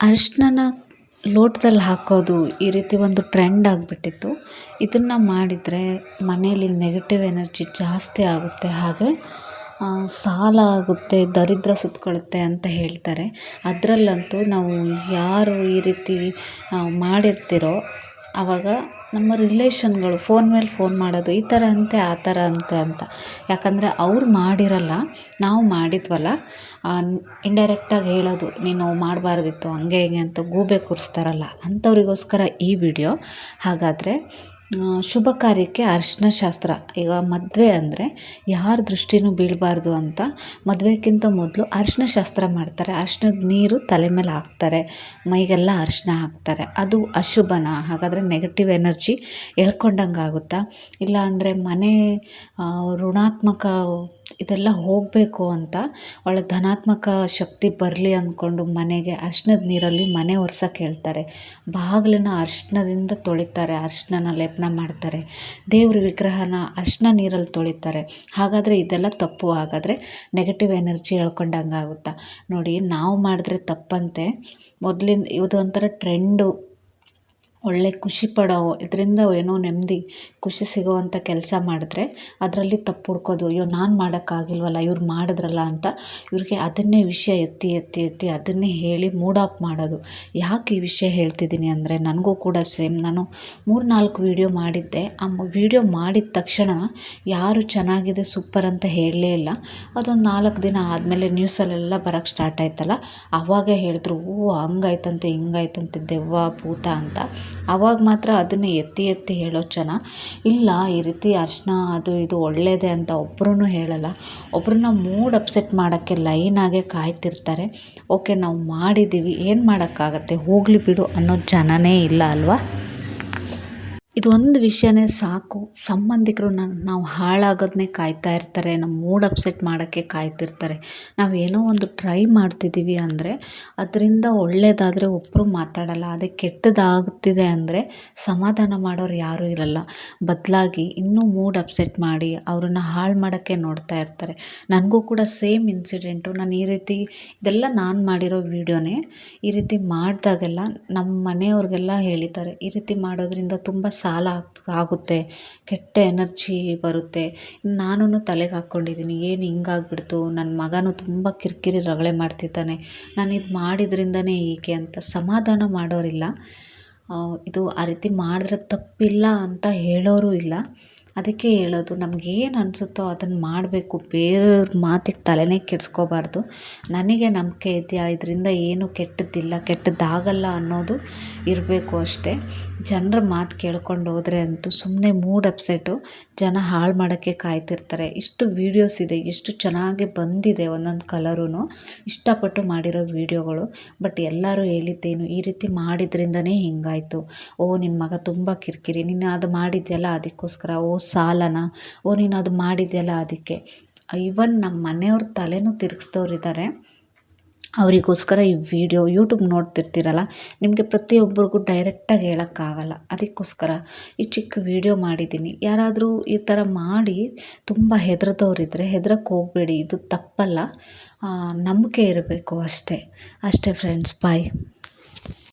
ಅರಿಶಿಣನ ಲೋಟದಲ್ಲಿ ಹಾಕೋದು ಈ ರೀತಿ ಒಂದು ಟ್ರೆಂಡ್ ಆಗಿಬಿಟ್ಟಿತ್ತು. ಇದನ್ನು ಮಾಡಿದರೆ ಮನೆಯಲ್ಲಿ ನೆಗೆಟಿವ್ ಎನರ್ಜಿ ಜಾಸ್ತಿ ಆಗುತ್ತೆ, ಹಾಗೆ ಸಾಲ ಆಗುತ್ತೆ, ದರಿದ್ರ ಸುತ್ತಕೊಳ್ಳುತ್ತೆ ಅಂತ ಹೇಳ್ತಾರೆ. ಅದರಲ್ಲಂತೂ ನಾವು ಯಾರು ಈ ರೀತಿ ಮಾಡಿರ್ತೀರೋ ಆವಾಗ ನಮ್ಮ ರಿಲೇಷನ್ಗಳು ಫೋನ್ ಮೇಲೆ ಫೋನ್ ಮಾಡೋದು ಈ ಥರ ಅಂತೆ, ಆ ಥರ ಅಂತೆ ಅಂತ. ಯಾಕಂದರೆ ಅವ್ರು ಮಾಡಿರಲ್ಲ, ನಾವು ಮಾಡಿದ್ವಲ್ಲ ಇಂಡೈರೆಕ್ಟಾಗಿ ಹೇಳೋದು, ನೀನು ಮಾಡಬಾರ್ದಿತ್ತು, ಹಂಗೆ, ಹಿಂಗೆ ಅಂತ ಗೂಬೆ ಕೂರಿಸ್ತಾರಲ್ಲ, ಅಂಥವ್ರಿಗೋಸ್ಕರ ಈ ವಿಡಿಯೋ ಹಾಗಾದರೆ ಶುಭ ಕಾರ್ಯಕ್ಕೆ ಅರಿಶಿನ ಶಾಸ್ತ್ರ. ಈಗ ಮದುವೆ ಅಂದರೆ ಯಾರ ದೃಷ್ಟಿನೂ ಬೀಳಬಾರ್ದು ಅಂತ ಮದುವೆಗಿಂತ ಮೊದಲು ಅರಿಶಿನ ಶಾಸ್ತ್ರ ಮಾಡ್ತಾರೆ. ಅರ್ಶಿನದ ನೀರು ತಲೆ ಮೇಲೆ ಹಾಕ್ತಾರೆ, ಮೈಗೆಲ್ಲ ಅರಿಶಿನ ಹಾಕ್ತಾರೆ. ಅದು ಅಶುಭನ, ಹಾಗಾದರೆ ನೆಗೆಟಿವ್ ಎನರ್ಜಿ ಎಳ್ಕೊಂಡಂಗೆ ಆಗುತ್ತಾ ಇಲ್ಲ ಅಂದರೆ ಮನೆ ಋಣಾತ್ಮಕ ಇದೆಲ್ಲ ಹೋಗಬೇಕು ಅಂತ ಒಳ್ಳೆ ಧನಾತ್ಮಕ ಶಕ್ತಿ ಬರಲಿ ಅಂದ್ಕೊಂಡು ಮನೆಗೆ ಅರ್ಶಿನದ ನೀರಲ್ಲಿ ಮನೆ ಒರ್ಸೋಕೆ ಹೇಳ್ತಾರೆ ಬಾಗಿಲನ್ನ ಅರ್ಶಿನದಿಂದ ತೊಳಿತಾರೆ ಅರಿಶಿಣನ ಲೇಪನ ಮಾಡ್ತಾರೆ. ದೇವ್ರ ವಿಗ್ರಹನ ಅರ್ಶಿನ ನೀರಲ್ಲಿ ತೊಳಿತಾರೆ. ಹಾಗಾದರೆ ಇದೆಲ್ಲ ತಪ್ಪು. ಹಾಗಾದರೆ ನೆಗೆಟಿವ್ ಎನರ್ಜಿ ಎಳ್ಕೊಂಡಂಗೆ ಆಗುತ್ತಾ ನೋಡಿ, ನಾವು ಮಾಡಿದ್ರೆ ತಪ್ಪಂತೆ. ಮೊದಲಿಂದ ಇದು ಒಂಥರ ಟ್ರೆಂಡು ಒಳ್ಳೆ ಖುಷಿ ಪಡೋ ಇದರಿಂದ ಏನೋ ನೆಮ್ಮದಿ, ಖುಷಿ ಸಿಗೋವಂಥ ಕೆಲಸ ಮಾಡಿದ್ರೆ ಅದರಲ್ಲಿ ತಪ್ಪು ಹುಡ್ಕೋದು, ಅಯ್ಯೋ, ನಾನು ಮಾಡೋಕ್ಕಾಗಿಲ್ವಲ್ಲ, ಇವ್ರು ಮಾಡಿದ್ರಲ್ಲ ಅಂತ ಇವ್ರಿಗೆ ಅದನ್ನೇ ವಿಷಯ ಎತ್ತಿ ಎತ್ತಿ ಎತ್ತಿ ಅದನ್ನೇ ಹೇಳಿ ಮೂಡ್ ಆಫ್ ಮಾಡೋದು. ಯಾಕೆ ಈ ವಿಷಯ ಹೇಳ್ತಿದ್ದೀನಿ ಅಂದರೆ ನನಗೂ ಕೂಡ ಸೇಮ್ ನಾನು ಮೂರು ನಾಲ್ಕು ವೀಡಿಯೋ ಮಾಡಿದ್ದೆ. ಆ ವೀಡಿಯೋ ಮಾಡಿದ ತಕ್ಷಣ ಯಾರು ಚೆನ್ನಾಗಿದೆ ಸೂಪರ್ ಅಂತ ಹೇಳಲೇ ಇಲ್ಲ. ಅದೊಂದು ನಾಲ್ಕು ದಿನ ಆದಮೇಲೆ ನ್ಯೂಸಲ್ಲೆಲ್ಲ ಬರೋಕ್ಕೆ ಸ್ಟಾರ್ಟ್ ಆಯ್ತಲ್ಲ? ಆವಾಗ ಹೇಳಿದ್ರು, ಓ, ಹಂಗಾಯ್ತಂತೆ, ಹಿಂಗಾಯ್ತಂತೆ, ದೆವ್ವ, ಭೂತ ಅಂತ. ಆವಾಗ ಮಾತ್ರ ಅದನ್ನು ಎತ್ತಿ ಎತ್ತಿ ಹೇಳೋ ಜನ ಇಲ್ಲ ಈ ರೀತಿ ಅರಿಶಿನ ಅದು ಇದು ಒಳ್ಳೆಯದೆ ಅಂತ ಒಬ್ಬರೂ ಹೇಳಲ್ಲ. ಒಬ್ಬರನ್ನ ಮೂಡ್ ಅಪ್ಸೆಟ್ ಮಾಡೋಕ್ಕೆ ಲೈನಾಗೆ ಕಾಯ್ತಿರ್ತಾರೆ. ಓಕೆ, ನಾವು ಮಾಡಿದ್ದೀವಿ ಏನು ಮಾಡೋಕ್ಕಾಗತ್ತೆ? ಹೋಗಲಿ ಬಿಡು ಅನ್ನೋ ಜನನೇ ಇಲ್ಲ ಅಲ್ವಾ? ಇದೊಂದು ವಿಷಯನೇ ಸಾಕು. ಸಂಬಂಧಿಕರು ನಾನು, ನಾವು ಹಾಳಾಗೋದನ್ನೇ ಕಾಯ್ತಾ ಇರ್ತಾರೆ ನಮ್ಮ ಮೂಡ್ ಅಪ್ಸೆಟ್ ಮಾಡೋಕ್ಕೆ ಕಾಯ್ತಿರ್ತಾರೆ. ನಾವು ಏನೋ ಒಂದು ಟ್ರೈ ಮಾಡ್ತಿದ್ದೀವಿ ಅಂದರೆ ಅದರಿಂದ ಒಳ್ಳೆಯದಾದರೆ ಒಬ್ಬರು ಮಾತಾಡಲ್ಲ, ಅದೇ ಕೆಟ್ಟದಾಗ್ತಿದೆ ಅಂದರೆ ಸಮಾಧಾನ ಮಾಡೋರು ಯಾರೂ ಇರಲ್ಲ. ಬದಲಾಗಿ ಇನ್ನೂ ಮೂಡ್ ಅಪ್ಸೆಟ್ ಮಾಡಿ ಅವ್ರನ್ನ ಹಾಳು ಮಾಡೋಕ್ಕೆ ನೋಡ್ತಾ ಇರ್ತಾರೆ. ನನಗೂ ಕೂಡ ಸೇಮ್ ಇನ್ಸಿಡೆಂಟು. ನಾನು ಈ ರೀತಿ ಇದೆಲ್ಲ ನಾನು ಮಾಡಿರೋ ವೀಡಿಯೋನೇ ಈ ರೀತಿ ಮಾಡಿದಾಗೆಲ್ಲ ನಮ್ಮ ಮನೆಯವ್ರಿಗೆಲ್ಲ ಹೇಳಿದ್ದಾರೆ. ಈ ರೀತಿ ಮಾಡೋದ್ರಿಂದ ತುಂಬ ಸಾಲ ಆಗುತ್ತೆ. ಕೆಟ್ಟ ಎನರ್ಜಿ ಬರುತ್ತೆ. ನಾನು ತಲೆಗೆ ಹಾಕ್ಕೊಂಡಿದ್ದೀನಿ ಏನು ಹಿಂಗಾಗ್ಬಿಡ್ತು? ನನ್ನ ಮಗನೂ ತುಂಬ ಕಿರಿಕಿರಿ ರಗಳೆ ಮಾಡ್ತಿದ್ದಾನೆ. ನಾನು ಇದು ಮಾಡಿದ್ರಿಂದನೇ ಹೀಗೆ ಅಂತ ಸಮಾಧಾನ ಮಾಡೋರಿಲ್ಲ. ಇದು ಆ ರೀತಿ ಮಾಡಿದ್ರೆ ತಪ್ಪಿಲ್ಲ ಅಂತ ಹೇಳೋರು ಇಲ್ಲ. ಅದಕ್ಕೆ ಹೇಳೋದು, ನಮಗೇನು ಅನಿಸುತ್ತೋ ಅದನ್ನು ಮಾಡಬೇಕು. ಬೇರೆಯವ್ರ ಮಾತಿಗೆ ತಲೆನೇ ಕೆಡಿಸ್ಕೋಬಾರ್ದು. ನನಗೆ ನಂಬಿಕೆ ಇದೆಯಾ? ಇದರಿಂದ ಏನು ಕೆಟ್ಟದ್ದಿಲ್ಲ, ಕೆಟ್ಟದ್ದಾಗಲ್ಲ ಅನ್ನೋದು ಇರಬೇಕು ಅಷ್ಟೇ. ಜನರ ಮಾತು ಕೇಳ್ಕೊಂಡು ಹೋದರೆ ಅಂತೂ ಸುಮ್ಮನೆ ಮೂಡ್ ಅಪ್ಸೆಟ್ಟು ಜನ ಹಾಳು ಮಾಡೋಕ್ಕೆ ಕಾಯ್ತಿರ್ತಾರೆ. ಇಷ್ಟು ವೀಡಿಯೋಸ್ ಇದೆ ಎಷ್ಟು ಚೆನ್ನಾಗಿ ಬಂದಿದೆ ಒಂದೊಂದು ಕಲರೂ ಇಷ್ಟಪಟ್ಟು ಮಾಡಿರೋ ವೀಡಿಯೋಗಳು. ಬಟ್ ಎಲ್ಲರೂ ಹೇಳಿದ್ದೇನು, ಈ ರೀತಿ ಮಾಡಿದ್ರಿಂದನೇ ಹಿಂಗಾಯಿತು. ಓ ನಿನ್ನ ಮಗ ತುಂಬ ಕಿರಿಕಿರಿ. ನೀನು ಅದು ಮಾಡಿದ್ಯಲ್ಲ, ಅದಕ್ಕೋಸ್ಕರ, ಓ ಸಾಲನ, ಓ, ನೀನು ಅದು ಮಾಡಿದೆಯಲ್ಲ ಅದಕ್ಕೆ. ಇವನ್ ನಮ್ಮ ಮನೆಯವ್ರ ತಲೆನೂ ತಿರುಗಿಸ್ದವ್ರಿದ್ದಾರೆ ಅವರಿಗೋಸ್ಕರ ಈ ವಿಡಿಯೋ ಯೂಟ್ಯೂಬ್ ನೋಡ್ತಿರ್ತೀರಲ್ಲ, ನಿಮಗೆ ಪ್ರತಿಯೊಬ್ಬರಿಗೂ ಡೈರೆಕ್ಟಾಗಿ ಹೇಳೋಕ್ಕಾಗಲ್ಲ. ಅದಕ್ಕೋಸ್ಕರ ಈ ಚಿಕ್ಕ ವಿಡಿಯೋ ಮಾಡಿದ್ದೀನಿ. ಯಾರಾದರೂ ಈ ಥರ ಮಾಡಿ ತುಂಬ ಹೆದರ್ದವ್ರಿದ್ರೆ ಹೆದರಕ್ಕೆ ಹೋಗಬೇಡಿ. ಇದು ತಪ್ಪಲ್ಲ. ನಂಬಿಕೆ ಇರಬೇಕು ಅಷ್ಟೇ. ಅಷ್ಟೇ ಫ್ರೆಂಡ್ಸ್ ಬಾಯ್